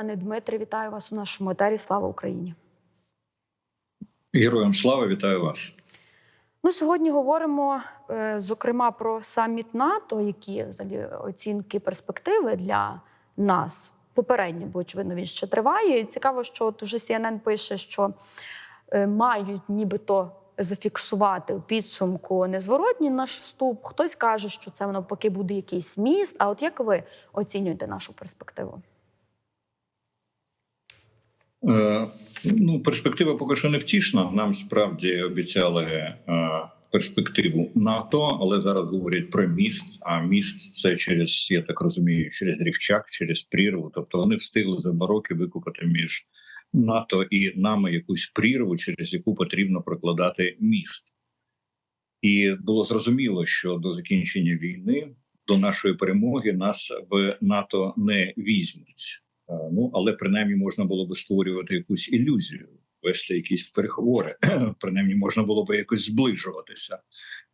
Пане Дмитре, вітаю вас у нашому етері. Слава Україні! Героям слава, вітаю вас. Ну, сьогодні говоримо е, зокрема про саміт НАТО, які взагалі оцінки перспективи для нас попередні, бо очевидно він ще триває. І цікаво, що от уже CNN пише, що е, мають нібито зафіксувати у підсумку незворотній наш вступ. Хтось каже, що це навпаки буде якийсь міст. А от як ви оцінюєте нашу перспективу? Е, ну, перспектива поки що не втішна. Нам справді обіцяли е, перспективу НАТО, але зараз говорять про міст. А міст це через, я так розумію, через рівчак, через прірву. Тобто вони встигли за два роки між НАТО і нами якусь прірву, через яку потрібно прокладати міст. І було зрозуміло, що до закінчення війни, до нашої перемоги, нас в НАТО не візьмуть. Е, Ну але принаймні можна було би створювати якусь ілюзію, вести якісь переговори. принаймні можна було би якось зближуватися.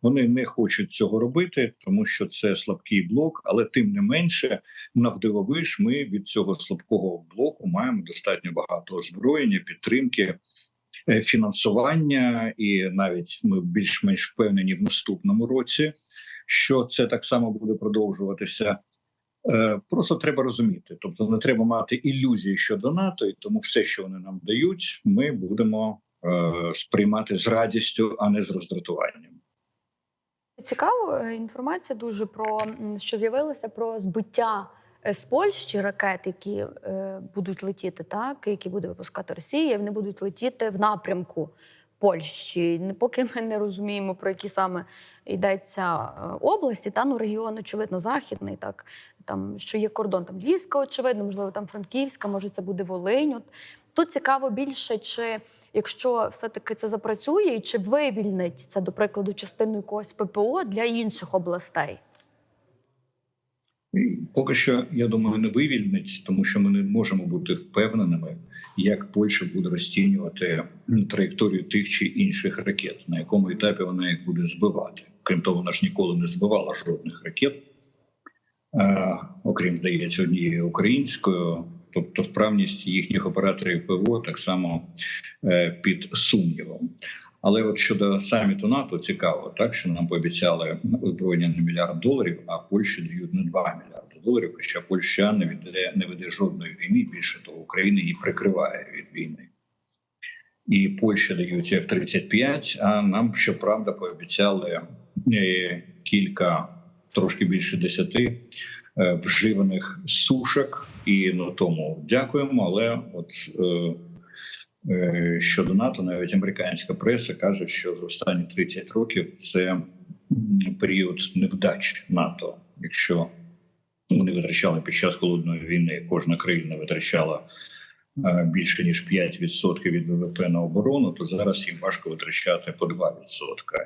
Вони не хочуть цього робити, тому що це слабкий блок. Але тим не менше, навдивовиш, ми від цього слабкого блоку маємо достатньо багато озброєння, підтримки, е, фінансування, і навіть ми більш-менш впевнені в наступному році, що це так само буде продовжуватися. Е, Просто треба розуміти, тобто не треба мати ілюзії щодо НАТО, і тому все, що вони нам дають, ми будемо е, сприймати з радістю, а не з роздратуванням. Цікаво е, інформація дуже про що з'явилася про збиття з Польщі ракет, які е, будуть летіти, так які буде випускати Росія. Вони будуть летіти в напрямку Польщі. Поки ми не розуміємо про які саме йдеться області, та ну регіон, очевидно, західний, так там що є кордон, там Львівська, очевидно, можливо, там Франківська, може це буде Волинь. От тут цікаво більше, чи якщо все-таки це запрацює, і чи вивільнить це, до прикладу, частину якогось ППО для інших областей? Поки що, я думаю, не вивільнить, тому що ми не можемо бути впевненими, як Польща буде розцінювати траєкторію тих чи інших ракет, на якому етапі вона їх буде збивати. Крім того, вона ж ніколи не збивала жодних ракет, окрім здається, однієї українською. Тобто, вправність їхніх операторів ПВО так само е, під сумнівом. Але от щодо саміту НАТО цікаво, так що нам пообіцяли озброєння на мільярд доларів, а Польщі дають не 2 мільярди доларів. Хоча Польща не веде не веде жодної війни. Більше того, Україна її прикриває від війни. І Польща дають F-35, А нам щоправда пообіцяли е, кілька, трошки більше десяти е, вживаних сушок. І ну тому дякуємо. Але от е, Е, щодо НАТО, навіть американська преса каже, що за останні 30 років це період невдач НАТО. Якщо вони витрачали під час холодної війни, кожна країна витрачала більше ніж 5% від ВВП на оборону, то зараз їм важко витрачати по 2%.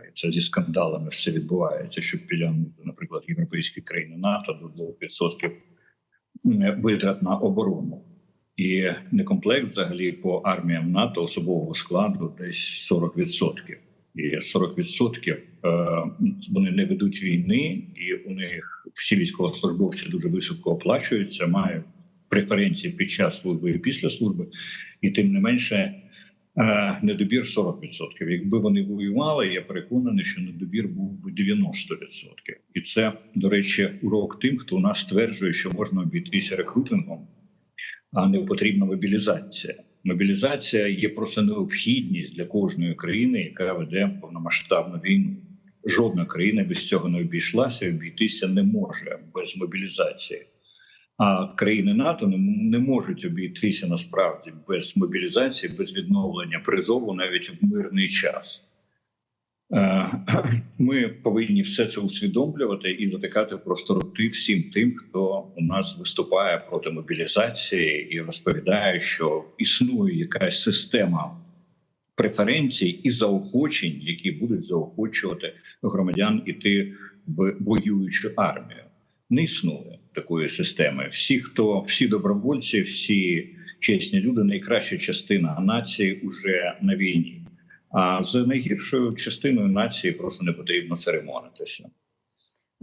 І це зі скандалами все відбувається, щоб підтягнути, наприклад, європейські країни НАТО до 2% витрат на оборону. І некомплект взагалі по арміям НАТО особового складу десь 40%. І 40% е, вони не ведуть війни, і у них всі військовослужбовці дуже високо оплачуються, мають преференції під час служби і після служби, і тим не менше е, недобір 40%. Якби вони воювали, я переконаний, що недобір був би 90%. І це, до речі, урок тим, хто у нас стверджує, що можна обійтися рекрутингом а не потрібна мобілізація. Мобілізація є просто необхідність для кожної країни, яка веде повномасштабну війну. Жодна країна без цього не обійшлася, обійтися не може без мобілізації. А країни НАТО не, можуть обійтися насправді без мобілізації, без відновлення призову навіть в мирний час. Е, Ми повинні все це усвідомлювати і затикати просто роти всім тим, хто у нас виступає проти мобілізації і розповідає, що існує якась система преференцій і заохочень, які будуть заохочувати громадян іти в воюючу армію. Не існує такої системи. Всі, хто всі добровольці, всі чесні люди, найкраща частина нації уже на війні. А з найгіршою частиною нації просто не потрібно церемонитися.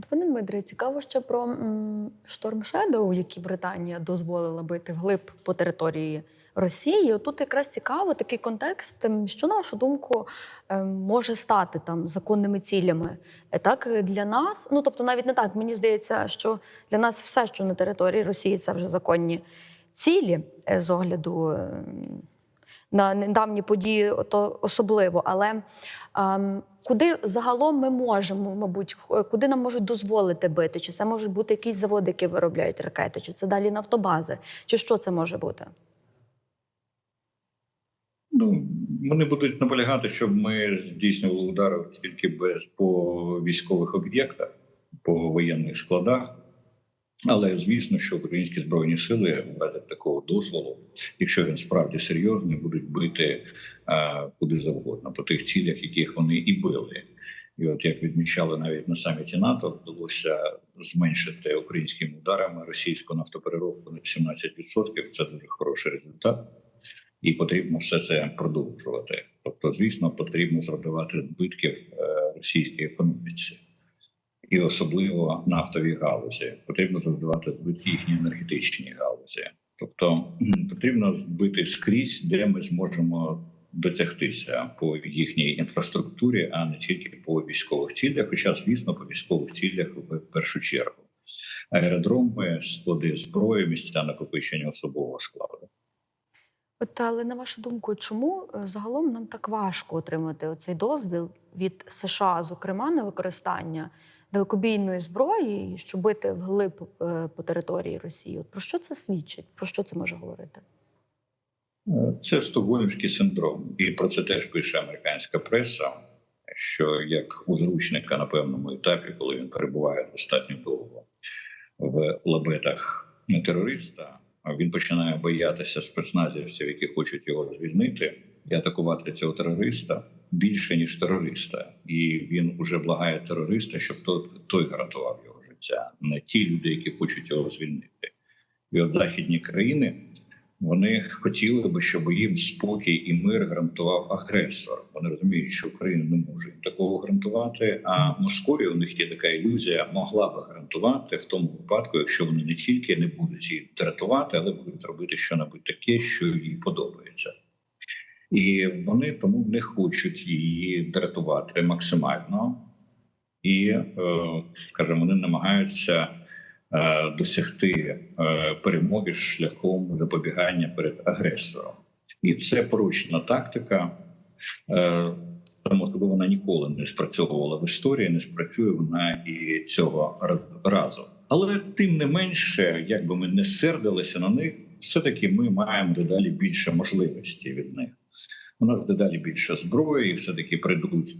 Пане Дмитре, цікаво ще про Шторм Шедоу, які Британія дозволила бити вглиб по території Росії. Тут якраз цікаво такий контекст, ем, що на вашу думку ем, може стати там законними цілями. Е, Так е, для нас, ну тобто, навіть не так. Мені здається, що для нас все, що на території Росії, це вже законні цілі е, з огляду. ем, на недавні події, то особливо. Але ем, куди загалом ми можемо, мабуть, куди нам можуть дозволити бити? Чи це можуть бути якісь заводи, які виробляють ракети, чи це далі нафтобази, чи що це може бути? Ну, вони будуть наполягати, щоб ми здійснювали удари тільки без по військових об'єктах, по воєнних складах. Але звісно, що українські збройні сили в разі такого дозволу, якщо він справді серйозний, будуть бити а, куди завгодно по тих цілях, яких вони і били. І от як відмічали навіть на саміті НАТО, вдалося зменшити українськими ударами російську нафтопереробку на 17%. Це дуже хороший результат і потрібно все це продовжувати. Тобто, звісно, потрібно завдавати збитків е, російській економіці, і особливо нафтовій галузі. Потрібно завдавати збитки їхній енергетичній галузі. Тобто потрібно збити скрізь, де ми зможемо дотягтися по їхній інфраструктурі, а не тільки по військових цілях. Хоча, звісно, по військових цілях в першу чергу. Аеродроми, склади зброї, місця накопичення особового складу. От, але на вашу думку, чому е, загалом нам так важко отримати оцей дозвіл від США, зокрема, на використання далекобійної зброї, щоб бити вглиб е, по території Росії? От про що це свідчить? Про що це може говорити? Це стокгольмський синдром, і про це теж пише американська преса. Що як у зручника на певному етапі, коли він перебуває достатньо довго в лабетах терориста, він починає боятися спецназівців, які хочуть його звільнити, і атакувати цього терориста більше ніж терориста. І він уже благає терориста, щоб той, той гарантував його життя, не ті люди, які хочуть його звільнити. І от західні країни вони хотіли би, щоб їм спокій і мир гарантував агресор. Вони розуміють, що Україна не може їм такого гарантувати. А Московія у них є така ілюзія, могла би гарантувати в тому випадку, якщо вони не тільки не будуть її дратувати, але будуть робити щось таке, що їй подобається. І вони тому не хочуть її дратувати максимально, і е, скажімо, вони намагаються досягти е, перемоги шляхом запобігання перед агресором. І це порочна тактика. Е, тому що вона ніколи не спрацьовувала в історії, не спрацює вона і цього разу. Але тим не менше, як би ми не сердилися на них, все-таки ми маємо дедалі більше можливостей від них. У нас дедалі більше зброї, і все-таки прийдуть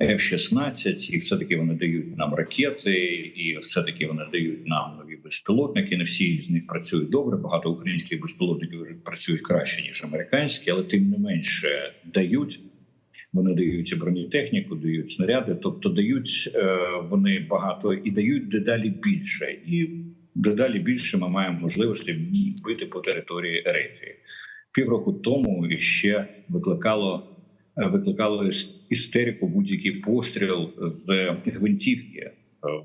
F-16, і все-таки вони дають нам ракети, і все-таки вони дають нам нові безпілотники. Не всі з них працюють добре. Багато українських безпілотників працюють краще ніж американські, але тим не менше дають. Вони дають бронетехніку, дають снаряди, тобто дають е, вони багато і дають дедалі більше, і дедалі більше ми маємо можливості бити по території Ерефії. Півроку тому ще викликало е, викликало істерику будь-який постріл з гвинтівки е,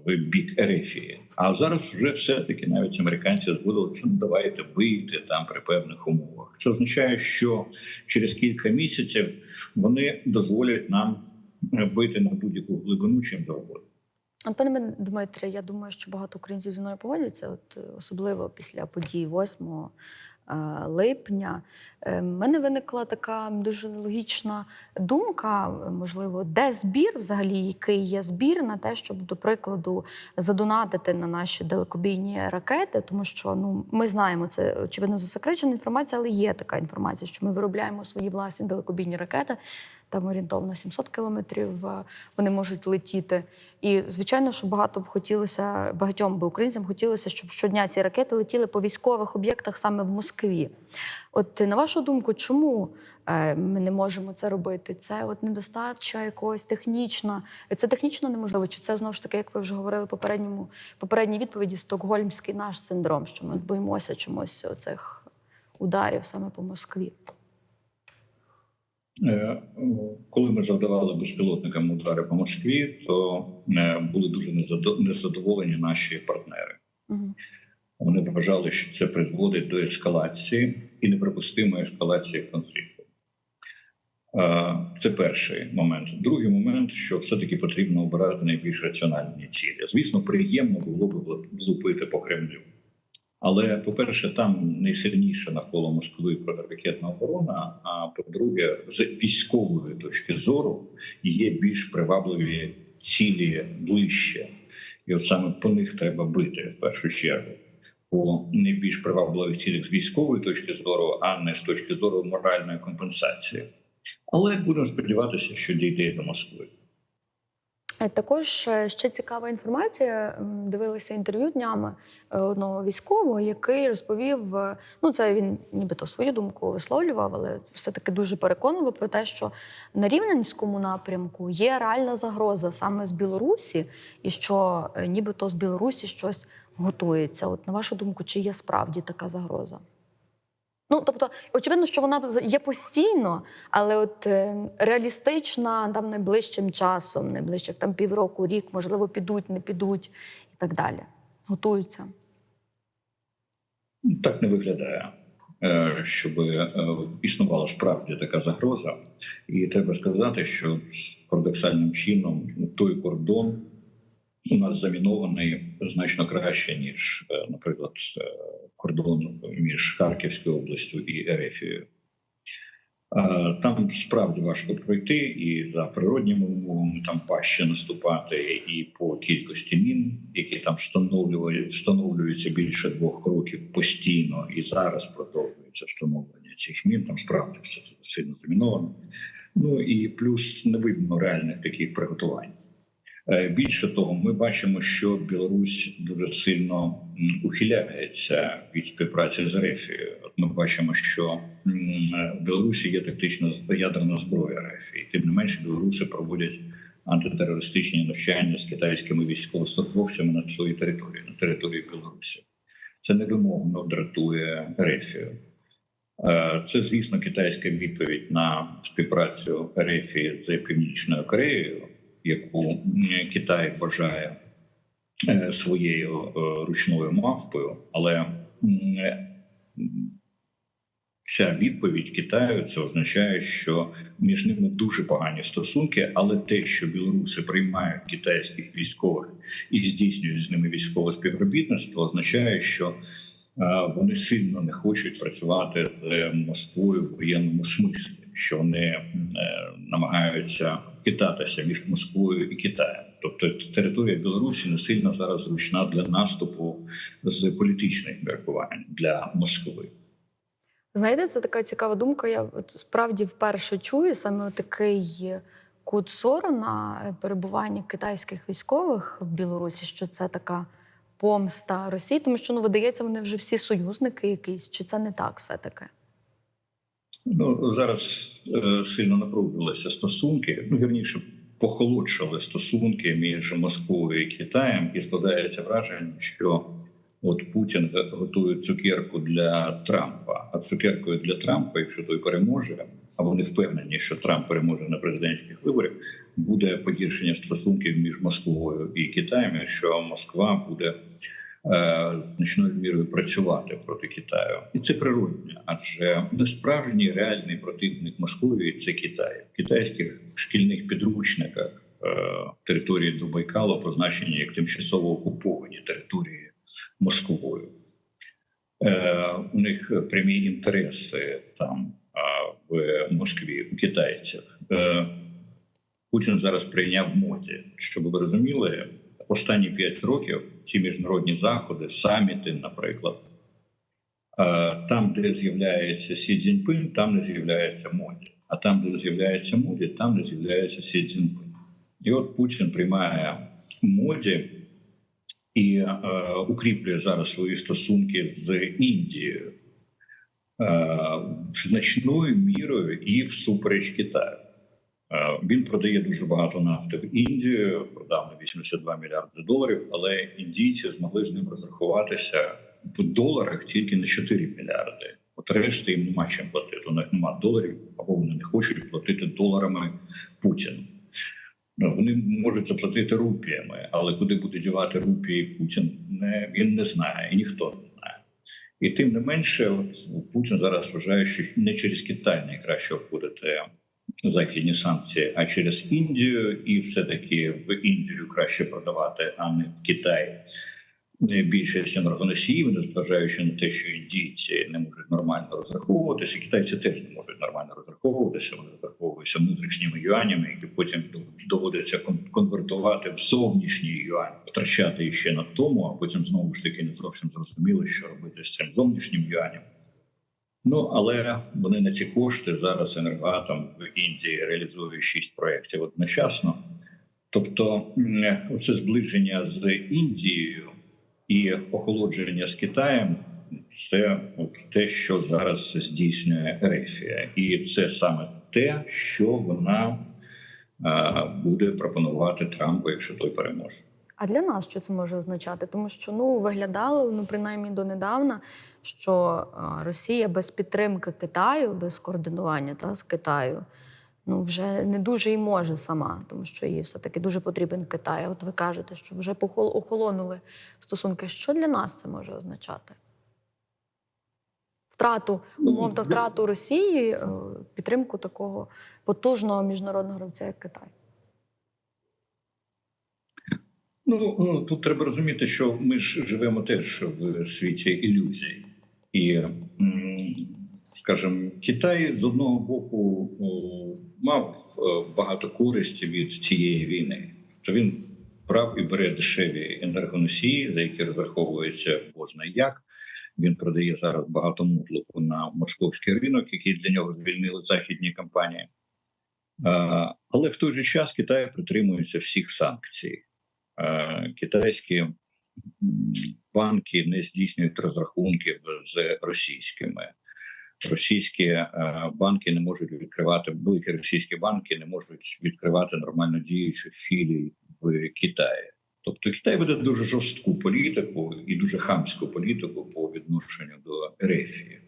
в бік Ерефії. А зараз вже все таки навіть американці згодилися, що ну, давайте бийте там при певних умовах. Це означає, що через кілька місяців вони дозволять нам е, бити на будь-яку глибину, чим завгодно. От, пане Дмитре, я думаю, що багато українців зі мною погодяться, от, е, особливо після подій 8 е, липня. Е, В мене виникла така дуже логічна думка, е, можливо, де збір, взагалі, який є збір на те, щоб, до прикладу, задонатити на наші далекобійні ракети, тому що ну, ми знаємо, це очевидно засекречена інформація, але є така інформація, що ми виробляємо свої власні далекобійні ракети. Там орієнтовно 700 кілометрів е, вони можуть летіти. І звичайно, що багато б хотілося багатьом би українцям хотілося, щоб щодня ці ракети летіли по військових об'єктах саме в Москві. От на вашу думку, чому е, ми не можемо це робити? Це от недостача якогось технічна. Це технічно неможливо. Чи це знову ж таки, як ви вже говорили попередньому попередній відповіді, стокгольмський наш синдром, що ми боїмося чомусь оцих ударів саме по Москві? Е, Коли ми завдавали безпілотникам удари по Москві, то е, були дуже незадоволені наші партнери. Мгм. Вони вважали, що це призводить до ескалації і неприпустимої ескалації конфлікту. Е, Це перший момент. Другий момент, що все-таки потрібно обирати найбільш раціональні цілі. Звісно, приємно було б влупити по Кремлю. Але, по-перше, там найсильніша навколо Москви протиракетна оборона. А по-друге, з військової точки зору є більш привабливі цілі ближче. І от саме по них треба бити в першу чергу. По найбільш привабливих цілях з військової точки зору, а не з точки зору моральної компенсації. Але будемо сподіватися, що дійде до Москви. Е, Також е, ще цікава інформація. Дивилися інтерв'ю днями е, одного військового, який розповів: ну це він нібито свою думку висловлював, але все-таки дуже переконливо про те, що на Рівненському напрямку є реальна загроза саме з Білорусі, і що нібито з Білорусі щось готується. От на вашу думку, чи є справді така загроза? Ну, тобто, очевидно, що вона є постійно, але от е, реалістична там найближчим часом, найближчих там півроку, рік, можливо, підуть, не підуть і так далі. Готуються. Так не виглядає, е, щоб е, існувала справді така загроза. І треба сказати, що парадоксальним чином той кордон у нас замінований значно краще, ніж, е, наприклад, е, кордон між Харківською областю і Ерефією. Е, Там справді важко пройти, і за природніми умовами там важче наступати, і по кількості мін, які там встановлюють, встановлюються більше двох років постійно, і зараз продовжується встановлення цих мін. Там справді все сильно заміновано. Ну і плюс не видно реальних таких приготувань. Е, Більше того, ми бачимо, що Білорусь дуже сильно ухиляється від співпраці з. От ми бачимо, що в Білорусі є тактична ядерна зброя Рефії. Тим не менше, білоруси проводять антитерористичні навчання з китайськими військовослужбовцями на своїй території, на території Білорусі. Це невимовно дратує Рефію. Е, Це, звісно, китайська відповідь на співпрацю Рефії з Північною Кореєю, яку Китай вважає е, своєю е, ручною мавпою, але е, ця відповідь Китаю це означає, що між ними дуже погані стосунки, але те, що білоруси приймають китайських військових і здійснюють з ними військове співробітництво, означає, що вони сильно не хочуть працювати з Москвою в воєнному смислі, що вони намагаються хитатися між Москвою і Китаєм. Тобто територія Білорусі не сильно зараз зручна для наступу з політичних міркувань для Москви. Знаєте, це така цікава думка. Я справді вперше чую саме такий кут зору на перебування китайських військових в Білорусі, що це така помста Росії, тому що ну видається, вони вже всі союзники якісь, чи це не так все-таки? Ну зараз е, сильно напружувалися стосунки. Ну вірніше похолодшали стосунки між Москвою і Китаєм, і складається враження, що от Путін готує цукерку для Трампа. А цукеркою для Трампа, якщо той переможе, а вони впевнені, що Трамп переможе на президентських виборах, буде погіршення стосунків між Москвою і Китаєм, що Москва буде е, значною мірою працювати проти Китаю, і це природне, адже несправжній реальний противник Москві це Китай. В китайських шкільних підручниках е, території до Байкалу позначені як тимчасово окуповані території Москвою. Е, у них прямі інтереси там в Москві у китайців. Е, Путін зараз прийняв моді, щоб ви розуміли, останні п'ять років ці міжнародні заходи, саміти, наприклад, е, там, де з'являється Сі Цзіньпин, там не з'являється моді. А там, де з'являється моді, там не з'являється Сі Цзіньпин. І от Путін приймає моді і е, укріплює зараз свої стосунки з Індією е, значною мірою і всупереч Китаю. Е, Він продає дуже багато нафти в Індію, продав на 82 мільярди доларів, але індійці змогли з ним розрахуватися в доларах тільки на 4 мільярди. От решти їм нема чим платити. У них нема доларів, або вони не хочуть платити доларами Путіну. Ну, вони можуть заплатити рупіями, але куди буде дівати рупії Путін, не, він не знає, і ніхто не знає. І тим не менше, Путін зараз вважає, що не через Китай найкраще обходити західні санкції, а через Індію, і все-таки в Індію краще продавати, а не в Китай. Більшість енергоносіїв, незважаючи на те, що індійці не можуть нормально розраховуватися, китайці теж не можуть нормально розраховуватися. Вони розраховуються внутрішніми юанями, які потім доводиться кон- конвертувати в зовнішній юань, втрачати ще на тому, а потім знову ж таки не зовсім зрозуміло, що робити з цим зовнішнім юанем. Ну але вони на ці кошти зараз енергоатом в Індії реалізує шість проєктів одночасно. Тобто, м, оце зближення з Індією і охолодження з Китаєм це от те, що зараз здійснює Ерефія, і це саме те, що вона буде пропонувати Трампу, якщо той переможе. А для нас що це може означати? Тому що ну виглядало ну принаймні донедавна, що Росія без підтримки Китаю, без координування та з Китаю, ну вже не дуже і може сама, тому що їй все таки дуже потрібен Китай. От ви кажете, що вже охолонули стосунки. Що для нас це може означати? Втрату Ну, умовно втрату Росії, е, підтримку такого потужного міжнародного гравця, як Китай. Ну, ну тут треба розуміти, що ми ж живемо теж в світі ілюзій, і скажімо, Китай з одного боку мав е, багато користі від цієї війни. То він брав і бере дешеві енергоносії, за які розраховується бозна як. Він продає зараз багато мутлуху на московський ринок, який для нього звільнили західні компанії. Але в той же час Китай притримується всіх санкцій. Е, Китайські банки не здійснюють розрахунків з російськими. Російські е, банки не можуть відкривати великі російські банки не можуть відкривати нормально діючих філій в Китаї. Тобто Китай веде дуже жорстку політику і дуже хамську політику по відношенню до Ерефії.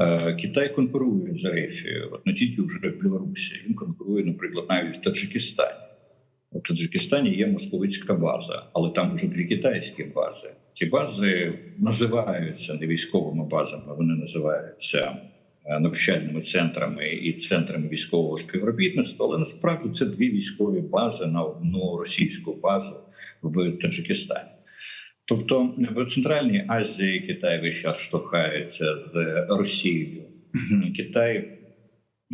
Е, Китай конкурує з Ерефією, от не тільки вже в Білорусі, він конкурує, наприклад, навіть в Таджикистані. У Таджикистані є московицька база, але там вже дві китайські бази. Ці бази називаються не військовими базами, вони називаються е, навчальними центрами і центрами військового співробітництва. Але насправді це дві військові бази на одну російську базу в Таджикистані. Тобто в Центральній Азії Китай весь час штовхається з Росією. Китай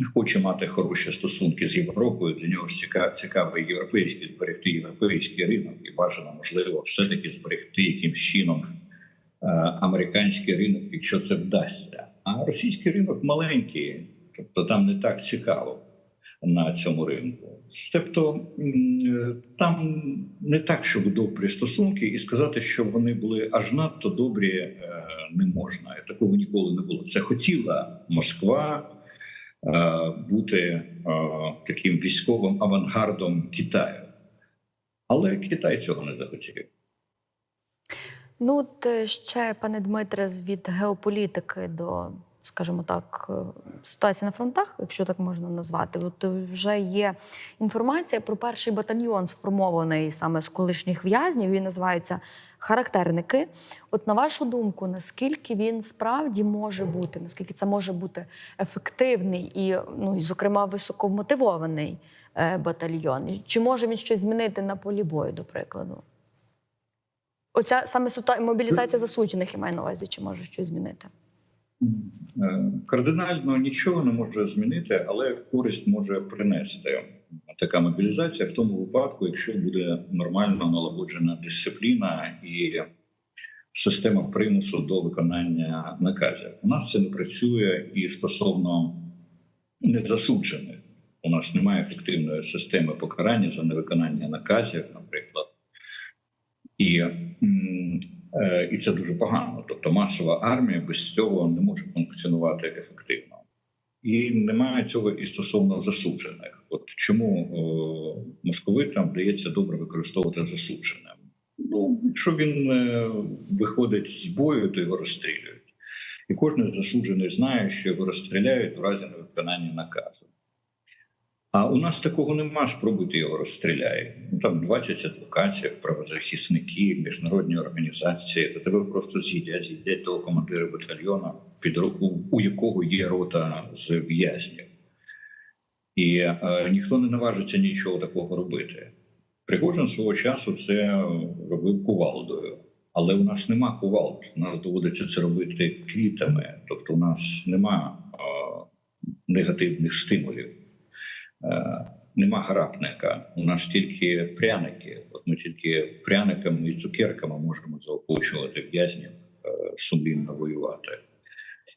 хоче мати хороші стосунки з Європою. Для нього ж цікаво європейський зберегти європейський ринок, і бажано можливо все таки зберегти якимсь чином е, американський ринок, якщо це вдасться. А російський ринок маленький, тобто там не так цікаво на цьому ринку. Тобто там не так, щоб добрі стосунки, і сказати, що вони були аж надто добрі, е, не можна. Такого ніколи не було. Це хотіла Москва е, бути е, таким військовим авангардом Китаю, але Китай цього не захотів. Ну, от е, ще, пане Дмитре, від геополітики до, скажімо так, е, ситуації на фронтах, якщо так можна назвати, от е, вже є інформація про перший батальйон, сформований саме з колишніх в'язнів. Він називається характерники. От на вашу думку, наскільки він справді може бути, наскільки це може бути ефективний і, ну, і зокрема, високомотивований е, батальйон? Чи може він щось змінити на полі бою, до прикладу? Оця саме ситуа- мобілізація засуджених, я маю на увазі, чи може щось змінити? Е, Кардинально нічого не може змінити, але користь може принести така мобілізація в тому випадку, якщо буде нормально налагоджена дисципліна і система примусу до виконання наказів. У нас це не працює і стосовно незасуджених. У нас немає ефективної системи покарання за невиконання наказів, наприклад. І, е, і це дуже погано. Тобто масова армія без цього не може функціонувати ефективно. І немає цього і стосовно засуджених. От чому е, московитам вдається добре використовувати засудженим? Ну, якщо він е, виходить з бою, то його розстрілюють. І кожен засуджений знає, що його розстріляють у разі невиконання наказу. А у нас такого нема, спробуйте його розстріляють. Ну там 20 адвокатів, правозахисники, міжнародні організації. То тебе просто з'їдять, з'їдять того командира батальйону, під руку, у якого є рота з в'язнів. І е, ніхто не наважиться нічого такого робити. Пригожин свого часу це робив кувалдою, але у нас нема кувалд. Нас доводиться це робити квітами. Тобто, у нас нема е, негативних стимулів. Е, Нема гарапника, у нас тільки пряники. От ми тільки пряниками і цукерками можемо заохочувати в'язнів е, сумлінно воювати.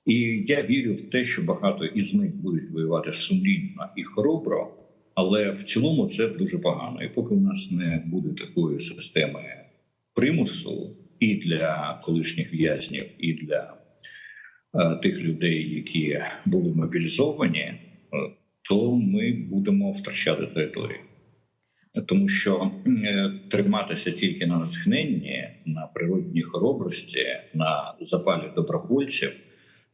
І я вірю в те, що багато із них будуть воювати сумлінно і хоробро, але в цілому це дуже погано. І поки в нас не буде такої системи примусу і для колишніх в'язнів, і для е, тих людей, які були мобілізовані, е, то ми будемо втрачати територію. Тому що е, триматися тільки на натхненні, на природній хоробрості, на запалі добровольців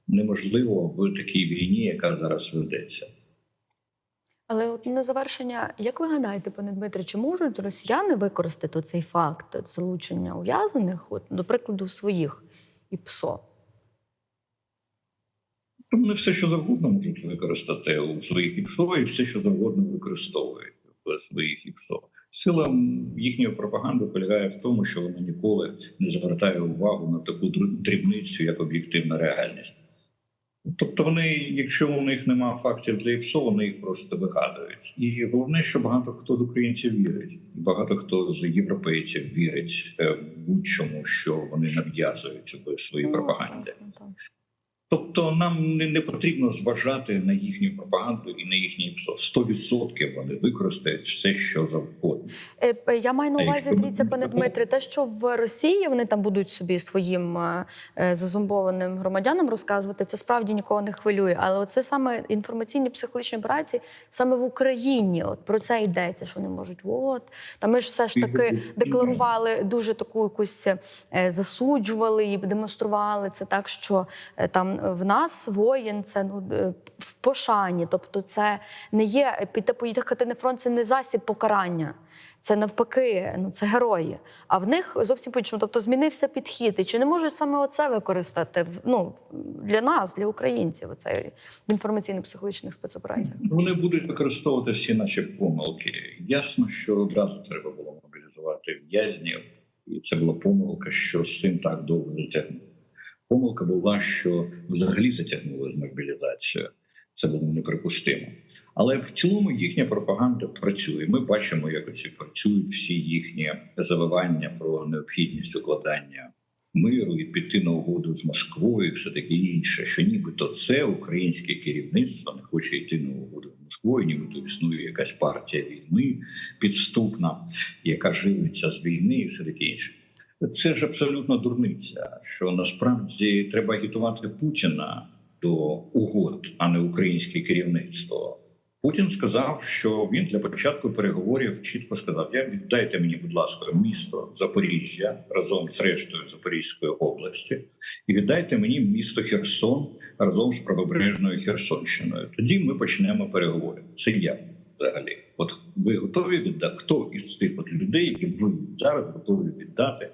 неможливо в такій війні, яка зараз ведеться. Але от на завершення, як ви гадаєте, пане Дмитре, чи можуть росіяни використати цей факт залучення ув'язаних, от, до прикладу, своїх і ПСО? Вони все, що завгодно можуть використати у своїх ІПСО, і все, що завгодно використовують в своїх ІПСО. Сила їхньої пропаганди полягає в тому, що вона ніколи не звертає увагу на таку дрібницю, як об'єктивна реальність. Тобто, вони, якщо у них немає фактів для ІПСО, вони їх просто вигадують. І головне, що багато хто з українців вірить, багато хто з європейців вірить е, будь-чому, що вони нав'язують в своїй Ну, пропаганді. Тобто нам не, не потрібно зважати на їхню пропаганду і на їхній ПСО. 100% вони використають все, що завгодно. Е, Я маю на увазі, дивіться, пане Дмитре, те, що в Росії вони там будуть собі своїм е, е, зазомбованим громадянам розказувати, це справді нікого не хвилює. Але оце саме інформаційні психологічні операції саме в Україні. От про це йдеться, що вони можуть. От та ми ж все ж таки декларували дуже таку якусь засуджували і демонстрували це так, що там в нас воїн це ну е, в пошані. Тобто, це не є піти поїхати на фронт, це не засіб покарання. Це навпаки, ну це герої. А в них зовсім по-іншому. Тобто змінився підхід. І чи не можуть саме оце використати ну, для нас, для українців, оце в інформаційно-психологічних спецопераціях? Вони будуть використовувати всі наші помилки. Ясно, що одразу треба було мобілізувати в'язнів, і це була помилка, що з цим так довго затягнуло. Помилка була, що взагалі затягнули з мобілізацією. Це було неприпустимо. Але в цілому їхня пропаганда працює. Ми бачимо, як оці працюють всі їхні завивання про необхідність укладання миру і піти на угоду з Москвою, і все таке інше. Що нібито це українське керівництво не хоче йти на угоду з Москвою, нібито існує якась партія війни підступна, яка живиться з війни, і все таке інше. Це ж абсолютно дурниця. Що насправді треба агітувати Путіна до угод, а не українське керівництво. Путін сказав, що він для початку переговорів чітко сказав: Я віддайте мені, будь ласка, місто Запоріжжя разом з рештою Запорізької області, і віддайте мені місто Херсон разом з правобережною Херсонщиною. Тоді ми почнемо переговори. Це як взагалі? От ви готові віддати? Хто із тих от людей, які ви зараз готові віддати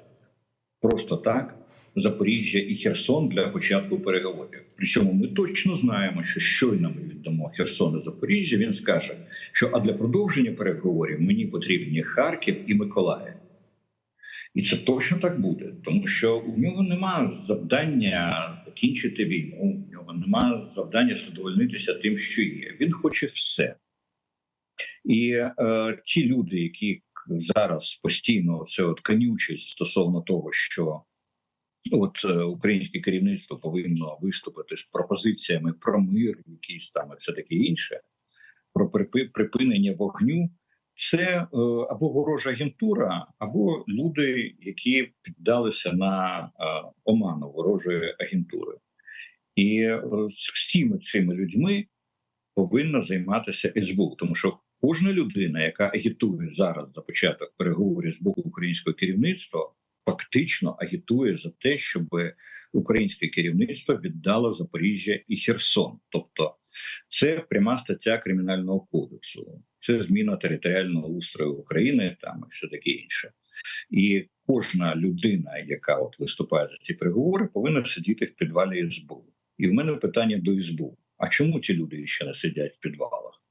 просто так Запоріжжя і Херсон для початку переговорів. Причому ми точно знаємо, що щойно ми віддамо Херсон і Запоріжжя. Він скаже, що а для продовження переговорів мені потрібні Харків і Миколаїв. І це точно так буде, тому що у нього немає завдання закінчити війну, у нього немає завдання задовольнитися тим, що є. Він хоче все. І е, ті люди, які зараз постійно це от конючать стосовно того, що ну, от е, українське керівництво повинно виступити з пропозиціями про мир, якісь там і все таке інше, про припинення вогню. Це е, або ворожа агентура, або люди, які піддалися на е, оману ворожої агентури, і з всіми цими людьми повинна займатися СБУ, тому що кожна людина, яка агітує зараз за початок переговорів з боку українського керівництва, фактично агітує за те, щоб українське керівництво віддало Запоріжжя і Херсон. Тобто, це пряма стаття кримінального кодексу, це зміна територіального устрою України, там і все таке інше. І кожна людина, яка от виступає за ці переговори, повинна сидіти в підвалі СБУ. І в мене питання до СБУ: а чому ці люди ще не сидять в підвалах?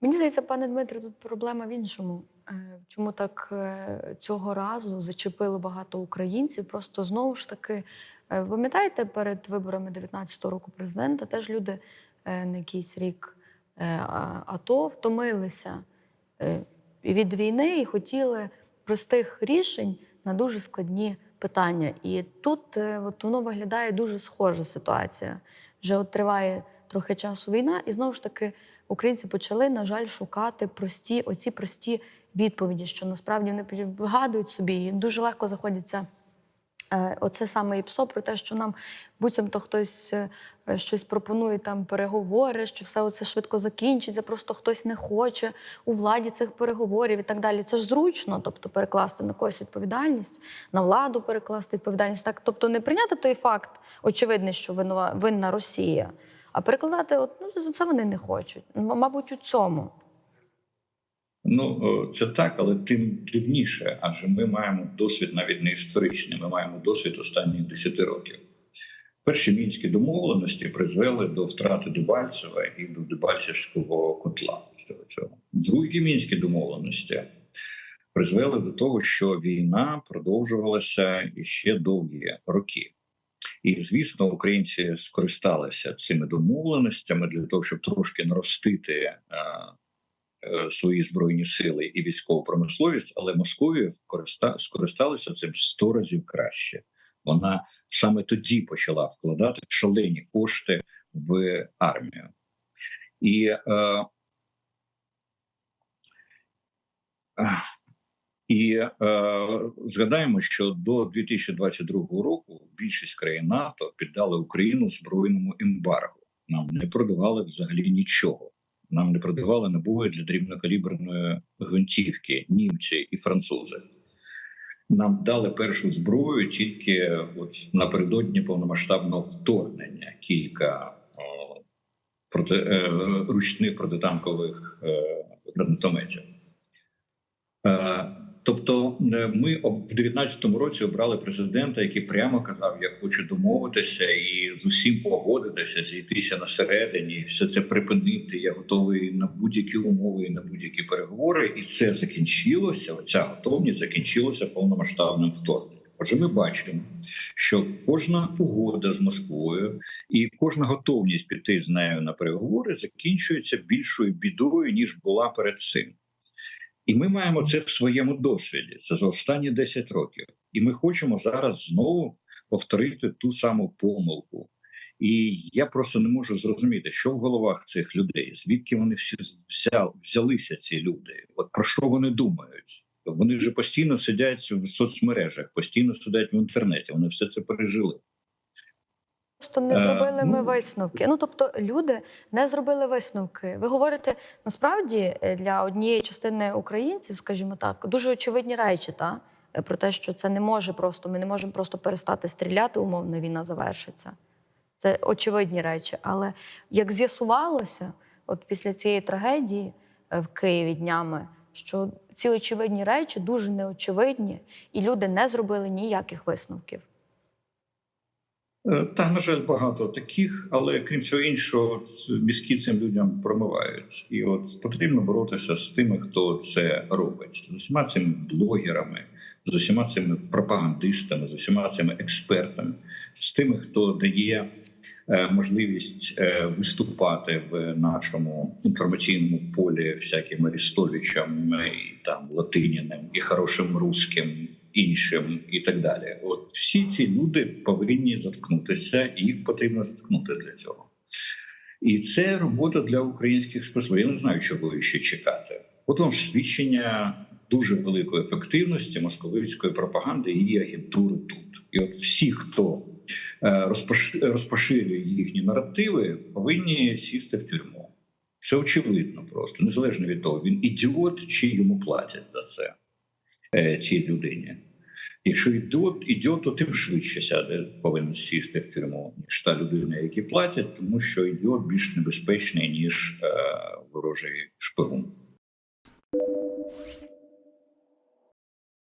Мені здається, пане Дмитре, тут проблема в іншому. Е, Чому так е, цього разу зачепило багато українців? Просто знову ж таки, е, пам'ятаєте, перед виборами 19-го року президента теж люди на якийсь рік АТО втомилися від війни і хотіли простих рішень на дуже складні питання. І тут от воно виглядає дуже схожа ситуація. Вже от триває трохи часу війна, і знову ж таки українці почали, на жаль, шукати прості, оці прості відповіді, що насправді вони вигадують собі і дуже легко заходяться. Е, Оце саме ІПСО про те, що нам буцімто хтось е, щось пропонує там переговори, що все це швидко закінчиться, просто хтось не хоче у владі цих переговорів і так далі. Це ж зручно, тобто перекласти на когось відповідальність, на владу перекласти відповідальність. Так, тобто не прийняти той факт, очевидний, що винна Росія, а перекладати, от ну це- вони не хочуть. Ну, Мабуть, у цьому. Ну е, це так, але тим дивніше, адже ми маємо досвід навіть не історичний. Ми маємо досвід останніх 10 років. Перші мінські домовленості призвели до втрати Дебальцева і до Дебальцевського котла. Другі мінські домовленості призвели до того, що війна продовжувалася іще довгі роки. І звісно, українці скористалися цими домовленостями для того, щоб трошки наростити е, е, свої збройні сили і військову промисловість, але Московія скористалася цим сто разів краще. Вона саме тоді почала вкладати шалені кошти в армію. І е, і е, згадаємо, що до 2022 року більшість країн НАТО піддали Україну збройному ембаргу. Нам не продавали взагалі нічого. Нам не продавали набої для дрібнокаліберної гвинтівки німці і французи. Нам дали першу зброю тільки от напередодні повномасштабного вторгнення. Кілька е, проти, е, ручних протитанкових е, гранатометів. Е, Тобто, е, ми в 19-му році обрали президента, який прямо казав: Я хочу домовитися і з усім погодитися, зійтися на середині, все це припинити. Я готовий на будь-які умови і на будь-які переговори. І це закінчилося. Оця готовність закінчилася повномасштабним вторгненням. Отже, ми бачимо, що кожна угода з Москвою і кожна готовність піти з нею на переговори закінчується більшою бідою ніж була перед цим. І ми маємо це в своєму досвіді. Це за останні 10 років. І ми хочемо зараз знову повторити ту саму помилку. І я просто не можу зрозуміти, що в головах цих людей, звідки вони всі взялися, ці люди. От про що вони думають? Вони вже постійно сидять в соцмережах, постійно сидять в інтернеті. Вони все це пережили. Просто не Е, зробили ми ну- висновки. Ну тобто, люди не зробили висновки. Ви говорите насправді е, для однієї частини українців, скажімо так, дуже очевидні речі, та Е, про те, що це не може просто. Ми не можемо просто перестати стріляти, умовно війна завершиться. Це очевидні речі. Але як з'ясувалося, от після цієї трагедії в Києві днями, що ці очевидні речі дуже неочевидні, і люди не зробили ніяких висновків. Е, Та, на жаль, багато таких, але крім всього іншого, мізки цим людям промивають. І от потрібно боротися з тими, хто це робить, з усіма цими блогерами, з усіма цими пропагандистами, з усіма цими експертами, з тими, хто дає е, можливість е, виступати в нашому інформаційному полі всяким Арістовичам, і там Латиніним і хорошим русським, іншим і так далі. От всі ці люди повинні заткнутися, і їх потрібно заткнути для цього. І це робота для українських спецслужб. Я не знаю, чого ще чекати. От вам свідчення дуже великої ефективності московицької пропаганди і її агентури тут. І от всі, хто е, розпоширює їхні наративи, повинні сісти в тюрму. Це очевидно просто, незалежно від того, він ідіот чи йому платять за це Е, цій людині. Якщо ідіот, то тим швидше сяде, повинен сісти в тюрму, ніж та людина, які платять, тому що ідіот більш небезпечний ніж е, ворожий шпигун.